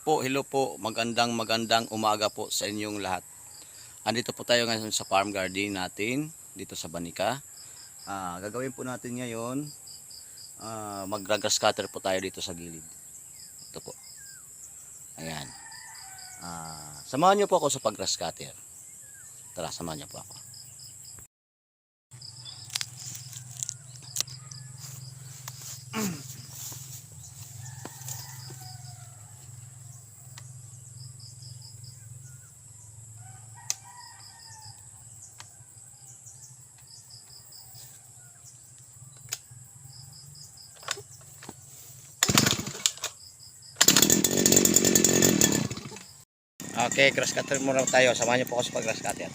Po, hello po. Magandang magandang umaga po sa inyong lahat. Andito po tayo ngayon sa farm garden natin dito sa Banika. Ah, gagawin po natin ngayon ah, mag-grass cutter po tayo dito sa gilid. Ito po. Ayan. Ah, samahan niyo po ako sa pag-grass cutter. Tara, samahan niyo po ako. Okay, grass cutter muna tayo. Samahan niyo po ako sa pag-grass cutter.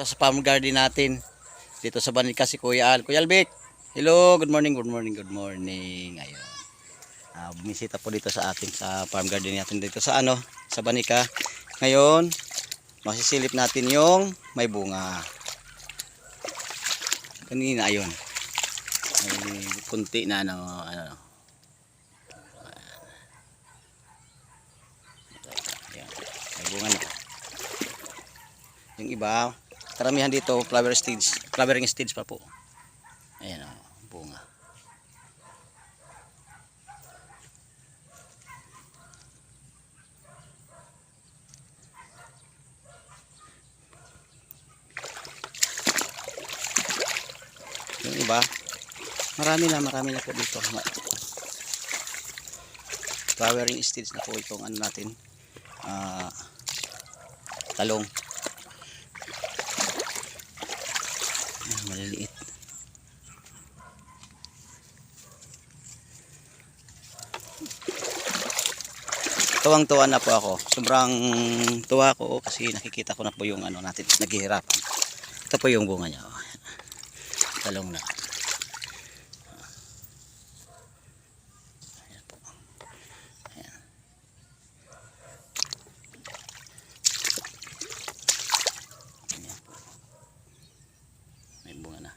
Ka sa farm garden natin. Dito sa Banika si Kuya Al. Kuya Albic, hello, good morning, good morning, good morning. Ayun. Ah, bumisita po dito sa ating sa farm garden natin dito sa ano, sa Banika. Ngayon, masisilip natin yung may bunga. Kanina ayun. May kunti na ano, ano. Bunga na. Yung iba, karamihan dito flower stage, flowering stage pa po. Ayan o, bunga. Yung iba, marami na, marami na po dito. Flowering stage na po itong ano natin. Ah, talong. Ayan, maliliit. Tuwang-tuwa na po ako. Sobrang tuwa ko kasi nakikita ko na po yung ano natin naghihirapan. Ito po yung bunga niya. oh. Talong na. Ayan po. Ayan. Ayan po. May bunga na.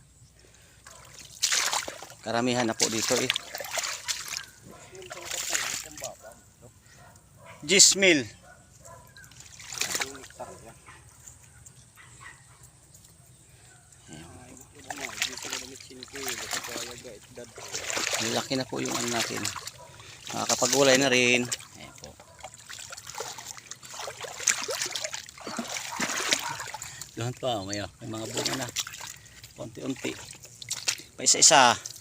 Karamihan na po dito eh. Gismil. Laki na po yung ano natin. Makakapagulay na rin. Ayan po. Doon pa, may, may mga bunga na. Unti-unti. Pa isa-isa.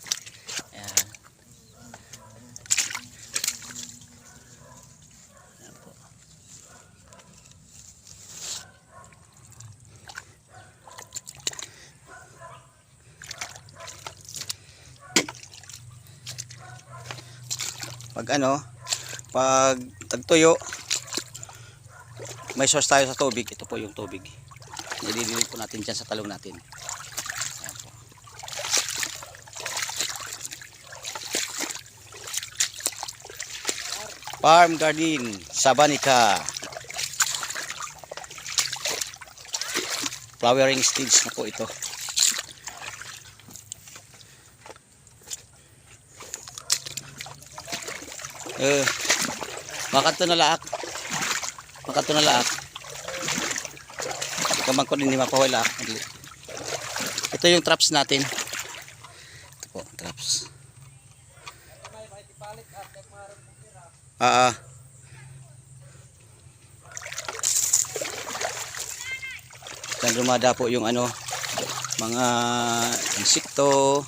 Ano, pag tagtuyo, may source tayo sa tubig. Ito po yung tubig. Nilililig po natin dyan sa talong natin. Farm Garden, Sabanica. Flowering stage na po ito. Eh, makanto na laak. Makanto na laak. Kamang ko mapahoy laak. Ito yung traps natin. Ito po, traps. Ah, ah. Diyan lumada po yung ano, mga insekto.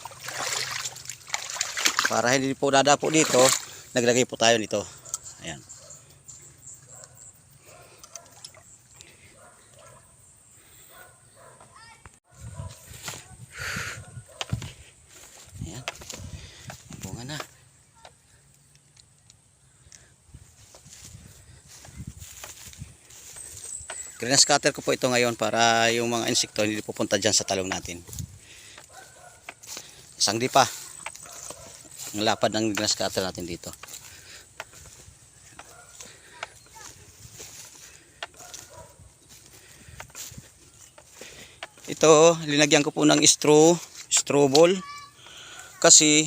Para hindi po dadapo dito, naglagay po tayo nito. Ayan. Ayan. Bunga na. Green scatter ko po ito ngayon para yung mga insekto hindi pupunta dyan sa talong natin. Isang pa. Ang lapad ng grass cutter natin dito. Ito, linagyan ko po ng straw, straw ball. Kasi,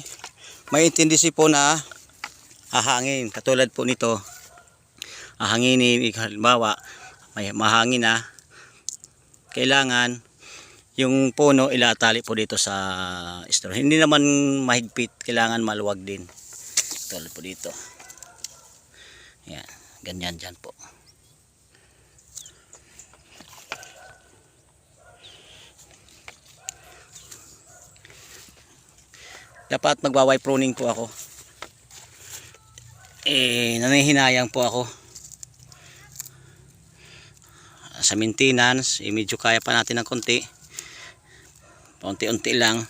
may tendency po na hahangin. Katulad po nito, hahanginin, halimbawa, may mahangin na, kailangan yung puno ilatali po dito sa straw. Hindi naman mahigpit, kailangan maluwag din. Tulad po dito. Yan, ganyan dyan po. Dapat magwa-wire pruning po ako. Eh, nanihinayang po ako. Sa maintenance, eh, medyo kaya pa natin ng konti Unti-unti lang.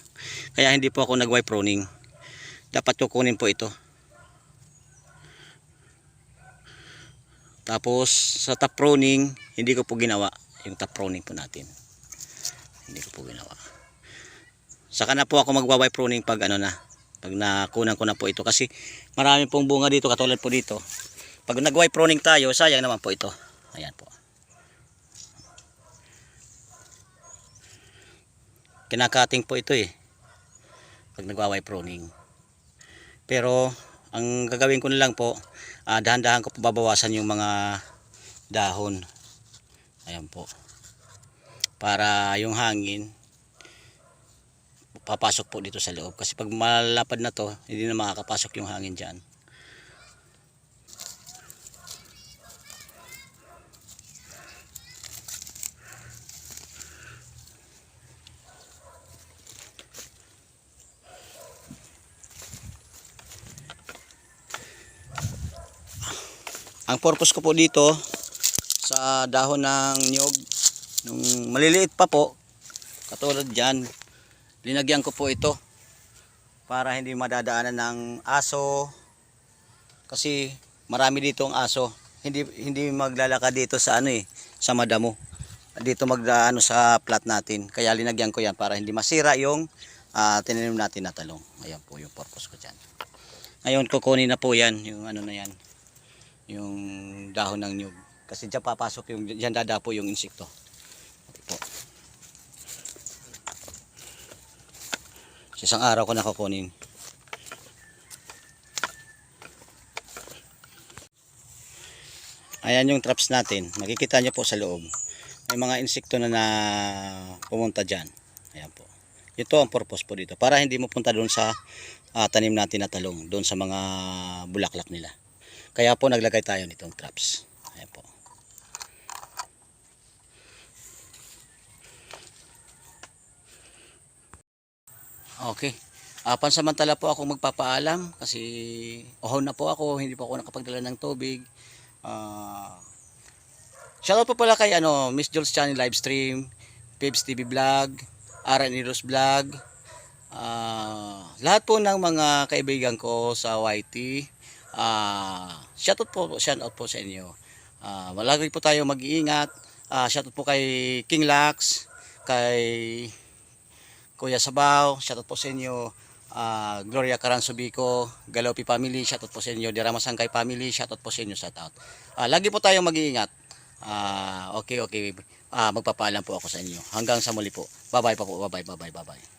Kaya hindi po ako nag-wipe pruning. Dapat kukunin po ito. Tapos sa top pruning, hindi ko po ginawa yung top pruning po natin. Hindi ko po ginawa. Saka na po ako magwa-wipe pruning pag ano na. Pag nakunan ko na po ito. Kasi marami pong bunga dito katulad po dito. Pag nag-wipe pruning tayo, sayang naman po ito. Ayan po. Kinakating po ito eh. Pag nagwa-wipe pruning. Pero ang gagawin ko na lang po, ah, dahan-dahan ko po babawasan yung mga dahon. Ayan po. Para yung hangin papasok po dito sa loob. Kasi pag malapad na to, hindi na makakapasok yung hangin dyan. Ang purpose ko po dito sa dahon ng nyog, nung maliliit pa po, katulad dyan, linagyan ko po ito para hindi madadaanan ng aso. Kasi marami dito ang aso. Hindi hindi maglalakad dito sa ano eh sa madamo. Dito magdaano sa plat natin. Kaya linagyan ko yan para hindi masira yung ah, tinanim natin na talong. Ayan po yung purpose ko dyan. Ngayon kukunin na po yan yung ano na yan yung dahon ng nyug. Kasi dyan papasok yung dyan dadapo yung insekto okay po Sa isang araw ko na kukunin. Ayan yung traps natin. Makikita nyo po sa loob. May mga insekto na na pumunta dyan. Ayan po. Ito ang purpose po dito. Para hindi mo punta doon sa ah, tanim natin na talong. Doon sa mga bulaklak nila. Kaya po naglagay tayo nitong traps. Ayan po. Okay. Ah, pansamantala po ako magpapaalam kasi ohon na po ako, hindi po ako nakapagdala ng tubig. Ah, shoutout po pala kay ano, Miss Jules Channel Livestream, Pibs TV Vlog, Aran Heroes Vlog, ah, lahat po ng mga kaibigan ko sa YT. Ah, shoutout po, shoutout po sa inyo. Ah, malagi po tayo mag-iingat. Ah, shoutout po kay King Lax, kay Kuya Sabaw, shoutout po sa inyo. Ah, Gloria Caranzo Bico, Galopi family, shoutout po sa inyo. Dirama Sangkay family, shoutout po sa inyo, shoutout. Ah, lagi po tayong mag-iingat. Ah, okay, okay. Ah, magpapaalam po ako sa inyo. Hanggang sa muli po. Bye-bye po. Bye-bye, bye-bye, bye-bye.